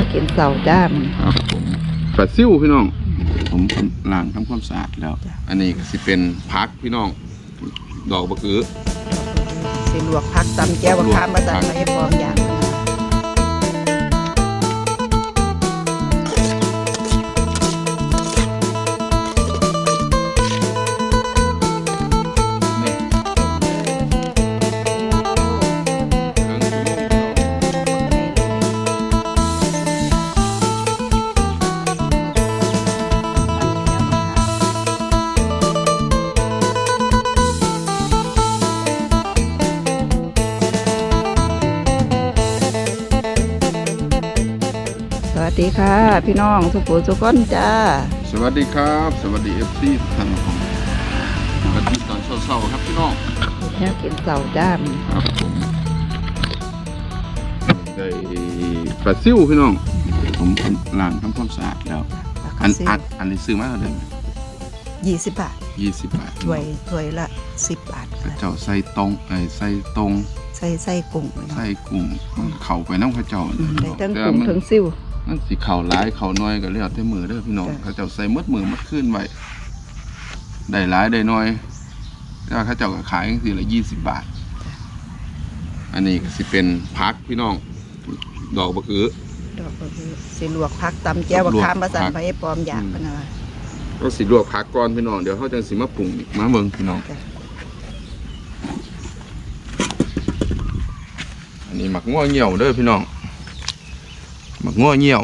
วกินเสาจ้ามันครับผมปลาซิ่วพี่น้อง ผมล้างทำความสะอาดแล้ว อันนี้ก็สิเป็นพักพี่น้อง ดอกบะกือสิลวกพักตำแก้วข้ามมาสั่นมาให้พร้อมอย่าง ดีค่ะ พี่น้องสุภูสุก้นจ้า สวัสดีครับ สวัสดีเอฟซีทุกท่านของวันนี้ตอนเช้าๆครับพี่น้องแนวกินเสาจ้ามันครับผมได้ปลาซิ่วพี่น้อง ผมล้างทำความสะอาดแล้ว อันอันอันนี้ซื้อมาเท่าไหร่ยี่สิบบาทยี่สิบบาทถ้วยถ้วยละสิบบาทพระเจ้าใส่ตรงไอ้ใส่ตรงใส่ใส่กุ้งไว้เนาะใส่กุ้งมันเข่าไปน้ำพระเจ้าอืมได้ทั้งแต่กุ้งมันทั้งซิ่ว มันสิเข่าร้ายเข่าน้อยก็เรียกแต่มือเด้อพี่น้องจ้ะพระเจ้าใส่มัดมือมัดขึ้นไว้ได้หลายได้น้อยแล้วพระเจ้าก็ขายจังซี่ละยี่สิบบาท อันนี้ก็สิเป็นพักพี่น้อง ดอกบะกือดอกก็คือสิลวกพักตำแก้วลวกข้ามมาสั่นผักมาให้พร้อมอย่างอืมกันนะว่าก็สิลวกผักก่อนพี่น้องเดี๋ยวเขาจะสิมาปรุงอีกมาเบิ่งพี่น้องจ้ะอันนี้หมักง้อเหี่ยวเด้อพี่น้องห มักง้อเหี่ยว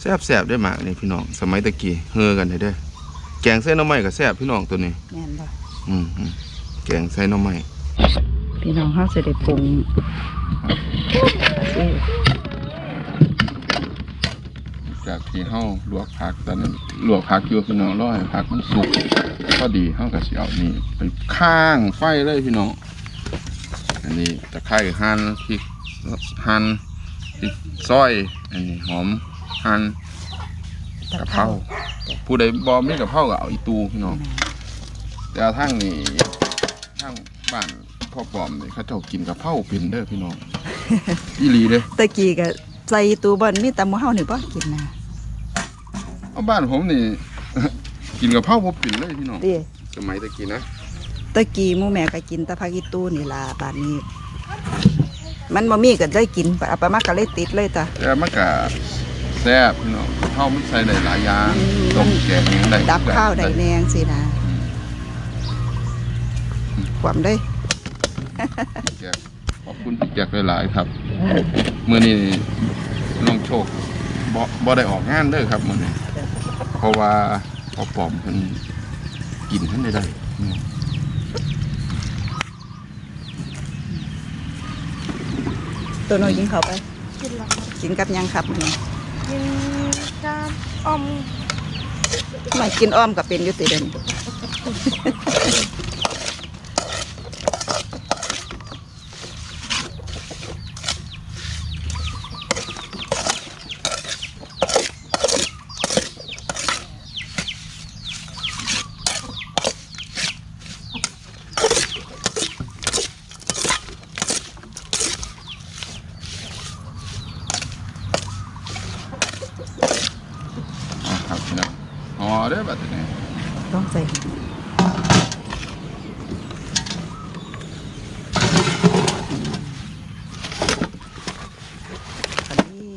แซ่บแซ่บได้อหมากนี่พี่น้อง สมัยตะกี้เฮอกันได้เด้อแกงใส่หน่อไม้ก็แซ่บพี่น้องตัวนี้แม่นบ่อืมอืมแกงใส่หน่อไม้พี่น้องเขาจะได้ปรุงซิ่วจากที่เฮาลวกผักตอนนั้นลวกผักอยู่พี่น้องรอให้ผักมันสุกพอดีเฮาก็สิเอานี่ไปข้างไฟเลยพี่น้อง อันนี้ตะไคร้หั่นพริกหั่นพริกซอย อันนี้หอมหั่นกะเพราผู้ใดบอมีกะเพราก็เอาอีตูพี่น้องแต่ทางนี้ทางบ้านพ่อปอมนี่เขาเจ้ากินกะเพราเป็นเด้อพี่น้องอีหลีเด้อตะกี้ก็ใส่ตู้บอนมีแตำหมูเฮานี่บ่กินนะเอาบ้านผมนี่ กินกะเพราบ่เป็นเลยพี่น้องติสมัยตะกี้นะ ตะกี้หมู่แม่ก็กินแตะผักอีตู้นี่ล่ะบาดนี้ มันบ่มีก็ได้กินเอาไปมาก็เลยติดเลยจ้ะแต่มันก็แซ่บพี่น้องกะเพรามันใส่ได้หลายอย่างอืมต้มแกงหยังได้ดับข้าวได้แนงสินะอืมความได้แจกขอบคุณพี่แจกหลายๆครับมื้อนี้น้องโชคบ่บ่ได้ออกงานเด้อครับมื้อนี้เพราะว่าพอปอมเพิ่นกินท่านได้ได้อืม ตัวน้อยกินข้าวไป กินหรอกินกับหยังครับมื้อนี้กินกับอมไม่กินอ้อมก็เป็นอยู่ติเด่น อะครับพี่น้อง อ๋อเด้อบัดนี้ ต้องใส่อันนี้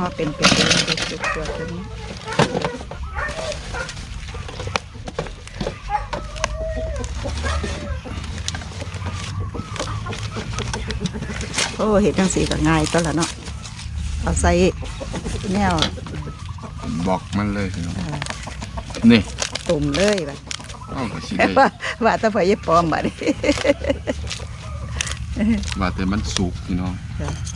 พอ เป็นพอเป็นเป็นเป็นเป็นเป็นตัวตัวนี้โอ้เห็ดจังสีก็ง่ายตัวละเนาะเอาใส่แนวบอกมันเลยพี่น้องเอ่อนี่ตุ่มเลยแบบเอ้าก็สิได้ว่าว่าแตะไฟยปลอมบัดนี้ ว่าแต่มันสุกพี่น้องจ้ะ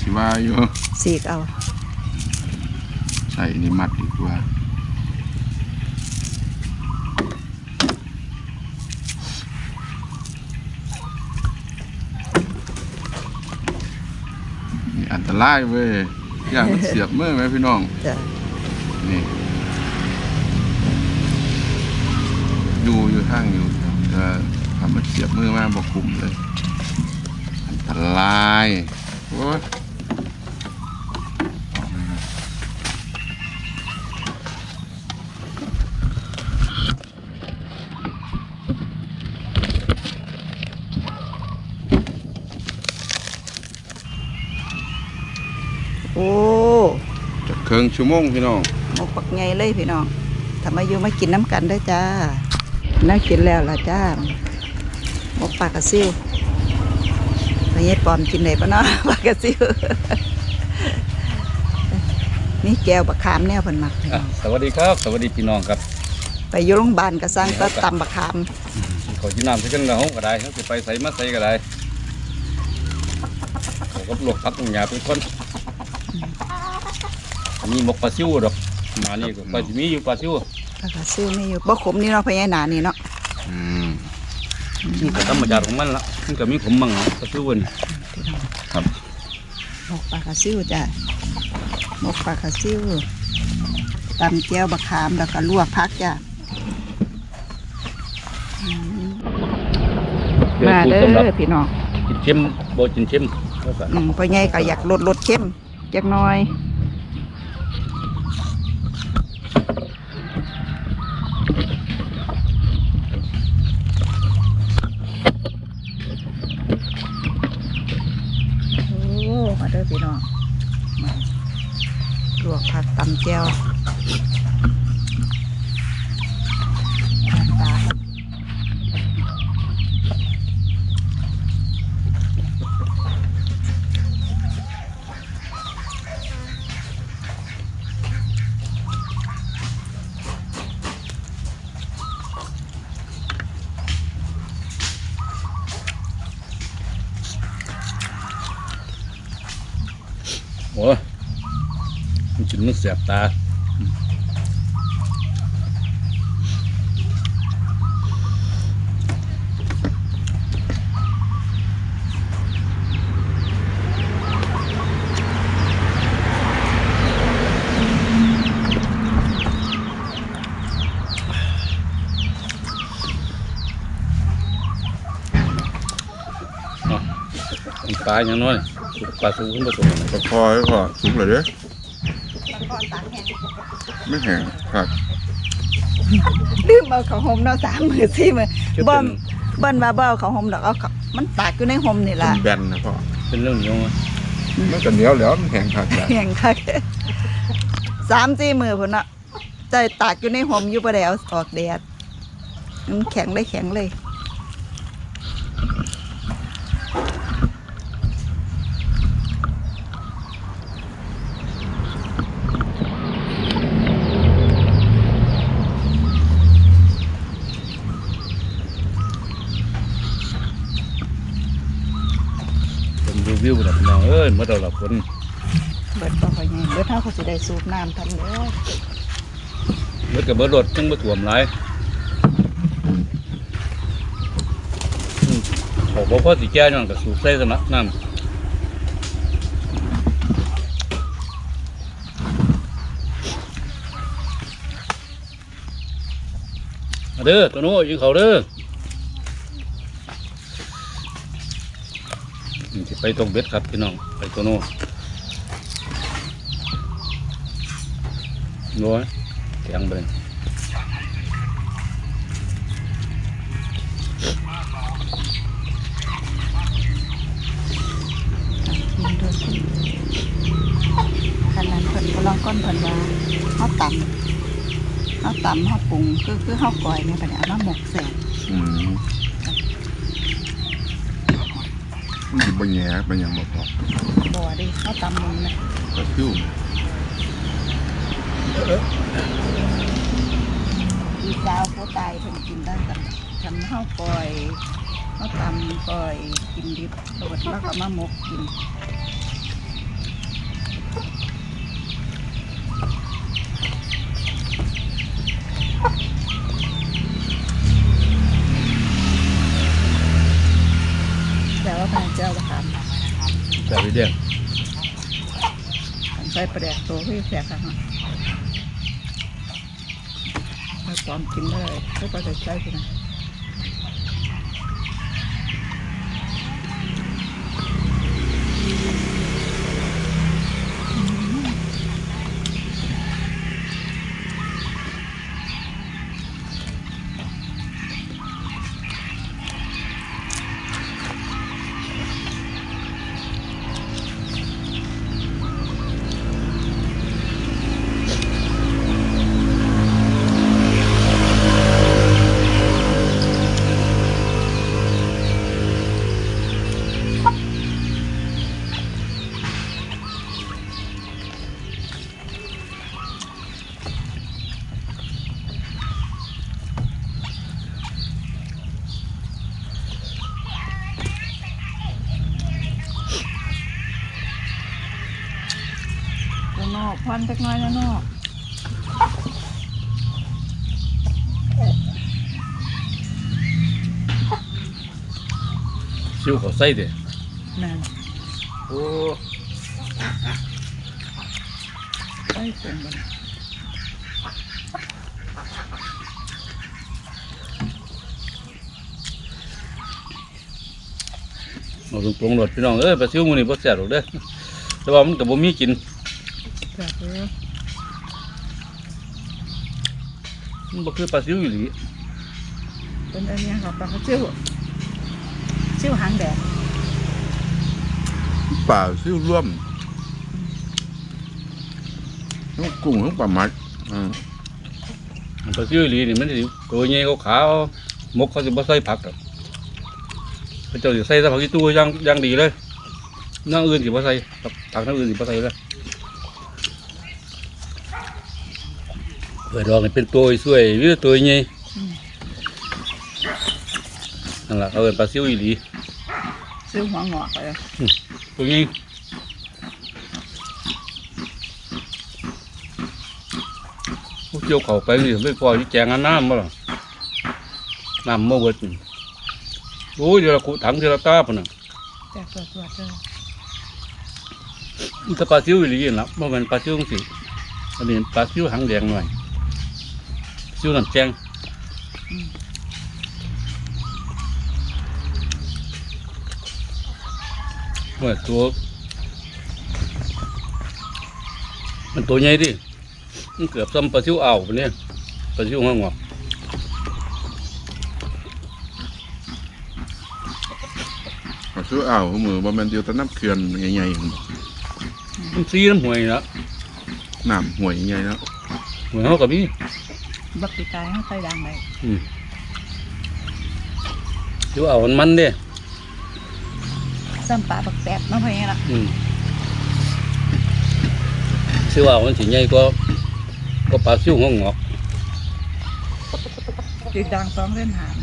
สิว่าอยู่สีกเอาใส่นี่มัดดีกว่านี่อันตรายเว้ยอย่างมันเสียบมือไหมพี่น้อง จ้ะนี่ อยู่อยู่ทางอยู่จะทำมันเสียบมือมาบกคุมเลย อันตรายโอ้ยโอ้จะเครื่องชั่วโมงพี่น้องหมกปักไงเลยพี่น้องทำมาอยู่มากินน้ำกันได้อจ้าน่ากินแล้วล่ะจ้าหมกปลากระซิว ไปเย็ดปลอมกินได้ปะเนาะปลากระซิวนี่แก้วบักขามแนวเพิ่นมักพี่น้อะองสวัสดีครับ สวัสดีพี่น้องครับไปอยู่โรงพยาบาลก็สร้างก็ตำบักขามขอกินน้ำสักกันเราก็ได้เขาจะไปใส่มาใส่ก็ได้เขาก็ลวกพักตรงหยาเป็นคนมีหมกปลาซิวดอกมานี่ก็ปลามีอยู่ปลาซิวปลากระซิวนี่อยู่บ่ขมนี่เนาะพญานานี่เนาะอืม นี่ก็ธรรมชาติของมันละมันก็มีขมมั่งนะปลาซิวนี่พี่น้องครับหมกปลากระซิวจ้ะหมกปลากระซิวตำแก้วบักขามแล้วก็ลวกพักจ้ะอืมมาเด้สำหรับอพี่น้องกินเค็มโบกินเค็มก็สั่นอืมพ่อใหญ่ก็อยากลดลดเข้มจักหน่อยโอ้มาเด้อพี่น้องมาลวก ผักตำแจ้วน้ำตาล โอ้ย มันกินมันแสบตาปลาอย่างน้อยปลาสูงขึ้นมาสูงตะคอยพอสุกเลยเด้อ ไม่แห้งครับลืมเอาเขาวหอมเนาะสามมือสี่มือบ่มเบิ้นว่าบ่เอาเขาวหอมดอกเอาเขามันตากอยู่ในหอมนี่เป็ล่ะนแบนนะพ่อเป็นเรื่องเหนียวอะมันก็เหนียวแล้วมันแห้งคักจ้ะแห้งคักสามสี่มือพุ่นเนาะใจตากอยู่ในหอมอยู่บ่ได้เอาออกแดดมันแข็งเลยแข็งเลย เป็นรีวิวแบบ น้องเอ้ยเมื่อเราหลับคนเบิดบ่ค่อยใหญ่เบิดเฮาก็สิได้สูบน้ำทันเด้อเมื่อกับเบิดรถจังมาถ่วมหลายอืมเขาบอกว่าสิแก้ย้อนกับสูบใส่สมัครน้ำมาเด้อตัวโน้ยิงเขาเด้อนี่สิไป ตรงเบ็ดครับพี่น้องไปตัวโน้ร้อยเสียงเบิ่งกินเด้อคันนั้นเพิ่นก็ลองก้นเพิ่นว่าเฮาตำเฮาตำเฮาปรุงคือคือเฮาก่อยเนี่ยบัดนี้เอามาหมกแซ่บ อืมมันสิ บ่แย่เป็นหยังบ่พอบ่เดิเฮาตำมันนะกระซิวอีสาวผู้ตายเพิ่นกินได้กันทำข้าวปล่อยข้าวตำปล่อยกินดิบแล้วก็แล้วก็มาหมกกิน พระเจ้าก็ถาแต่ไปเด้งใส่ประแดกตัวพี่แสกค่ะถ้าความกินเลได้ก็จะใช้ไปนะ นอกควันจักหน้อยแล้วนอกซิวเขาใส่เด้นั่นโอ้ใส่เต็มเลยเอาตรงๆรถพี่น้องเอ้ยปลาซิวมื้อนี้บ่แซ่บหรอกเด้อแต่ว่ามันก็บ่มีกิน แสบเลยมันบ่คือปลาซิวอีหลีเป็นอันนี้ครับปลากระซิ่วซิ่วหางแดงป่าซิ่วร่วมทั้งกุ้งทั้งปลาหมัดอ่าปลาซิวอีหลีนี่มันสิตัวใหญ่ขาวๆมกเขาสิบ่ใส่ผักดอกเขาเจ้าสิใส่แต่ผักอีตู้อย่างอย่างดีเลยอย่างอื่นสิบ่ใส่ครับผักอย่างอื่นสิบ่ใส่เลย ปิดดอกนี่เป็นตัวสวยวิตัวใหญ่นั่นล่ะเขาเอิ้นปลาซิวอีหลีซิ่วหัวงอกเลยตัวนี้ผู้เจียวเขาไปนี่ไม่พอที่แจงอันน้ำบ่ล่ะน้ำมาเวิดนี่โอ้ยเดี๋ยวเราขุดถังเดี๋ยวเราตาปะน่ะแสบตัวตัวเลยมันจะปลาซิวอีหลีนะบ่แมันปลาซิวจังสิอันนี้ปลาซิวหางแดงหน่อย ซิวน้ำแจงโอ้ยตัว มันตัวใหญ่ดิมันเกือบซ้ำปลาซิวอ่าวปะเนี่ยปลาซิวหัวงอกเอาซื้ออ่าวหัวมือบ่แม่นเดียวแต่น้ำเขื่อนใหญ่ๆหั่นบ่มันซีน้ำห่วยนะน้ำห่วยใหญ่ๆแล้วห่วยเขากับมี บักปีกายเขาใส่ดังเลยอืมซิวอ่าวมันมันเด้ซ้ำปลาบักแสบเน้องพ่อเองล่ะอืมซิวอ่าวมันสีใหญ่ก็ก็ปลาซิวหัวงอกปีดังสองเล่นหาม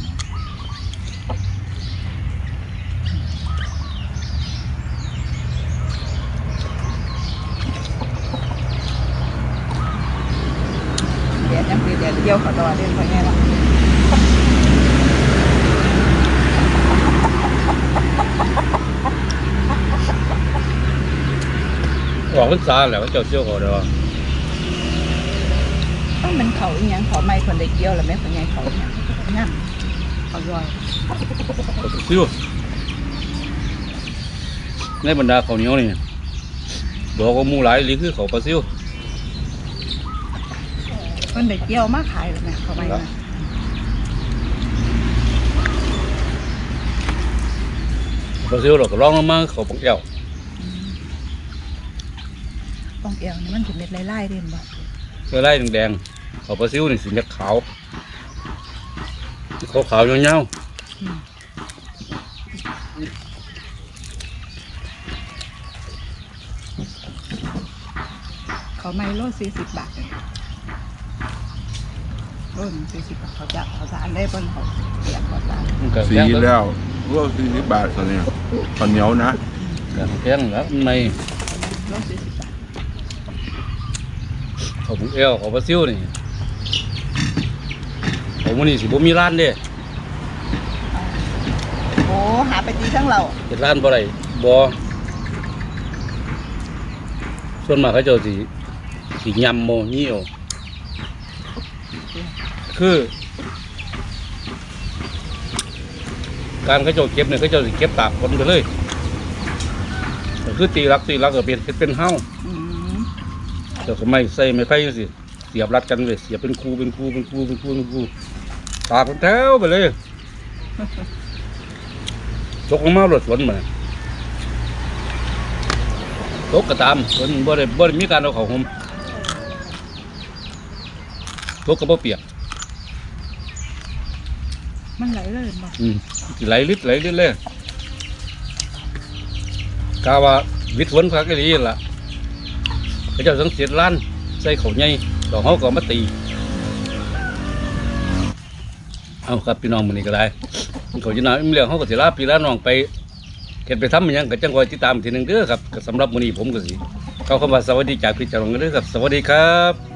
เดี๋ยวยังปี เดี๋ยวเดียวเขาตอเล่นพ่อเองล่ะออกพรรษาแหล้วเจ้าเชี่ยวเขาเด้อต้องเป็นเขาอีหยังเขาไม่คนได้เกี่ยวแล้วแม่คนใหญ่เขาเนี่ยนั่นเขาย่อยเขาซิวในบรรดาเขาวเหนียวนี่บอกว่าหมูหลายหรือคือเขาปลาซิว คนได้เกี่ยวมาขายแล้วแม่เขาไม่นะปลาซิวเราก็ร้องลงมาเขาปักเอวต้องเกี่ยวนี่มันถึงเม็ดไล่ๆเด่นบ่เสื้อลายแดงๆเขาปลาซิวนี่สีเม็ดขาวขาวขาวๆเงาอืมเขาไม่โลสี่สิบบาทเลย โลหนึ่งสี่สิบบาทเขาจะเขาสารได้บนเขาเสียเขาสารๆมันก็สีแพงแล้วแล้วรวมสี่สิบบาทตอนเนี้ยข้าวเหนียวนะก็แพงแล้วในโลสี่สิบบาทเขาปักเอวเขาปลาซิวนี่เขามันนี่สิบ่มีร้านเด้โอ้หาไปตีทั้งเราเฮ็ดร้านบ่ได้บ่ส่วนมากเขาเจ้าสิสิยำโมนี่เอา คือ การเขาเจ้าเก็บเนี่ยเขาเจ้าสิเก็บตากคนไปเลยก็คือตีรักตีรักก็เป็นเป็นเฮ้าอืมเจ้าก็ไม่ใส่ไม่ไผ่สิเสียบรัดกันเลยเสียบเป็นคูเป็นคูเป็นคูเป็นคูเป็นคูตากเป็นแถวไปเลยตกลงมาหลดฝนมาตกก็ตามฝนบ่ได้บ่ได้มีการเอาเขาห่มตกก็บ่เปียก มันไหลเลยบ่อืมไหลลิดไหลลิดเลยกาว่าวิทย์ฝนพักก็ดีล่ะเขาเจ้าสังเกตล้านใส่เขาใหญ่ดอกเฮาก็มาตี เอาครับพี่น้องมื้อนี้ก็ได้เขาจะนาอิ่มเรื่องเฮาก็สิลาพี่ลาน้องไปเฮ็ดไปทำอิหยังก็จังคอยติดตามทีหนึ่งเด้อครับสำหรับมื้อนี้ผมก็สิ เข้าคำว่าสวัสดีจากพี่จาของเด้อครับ สวัสดีครับ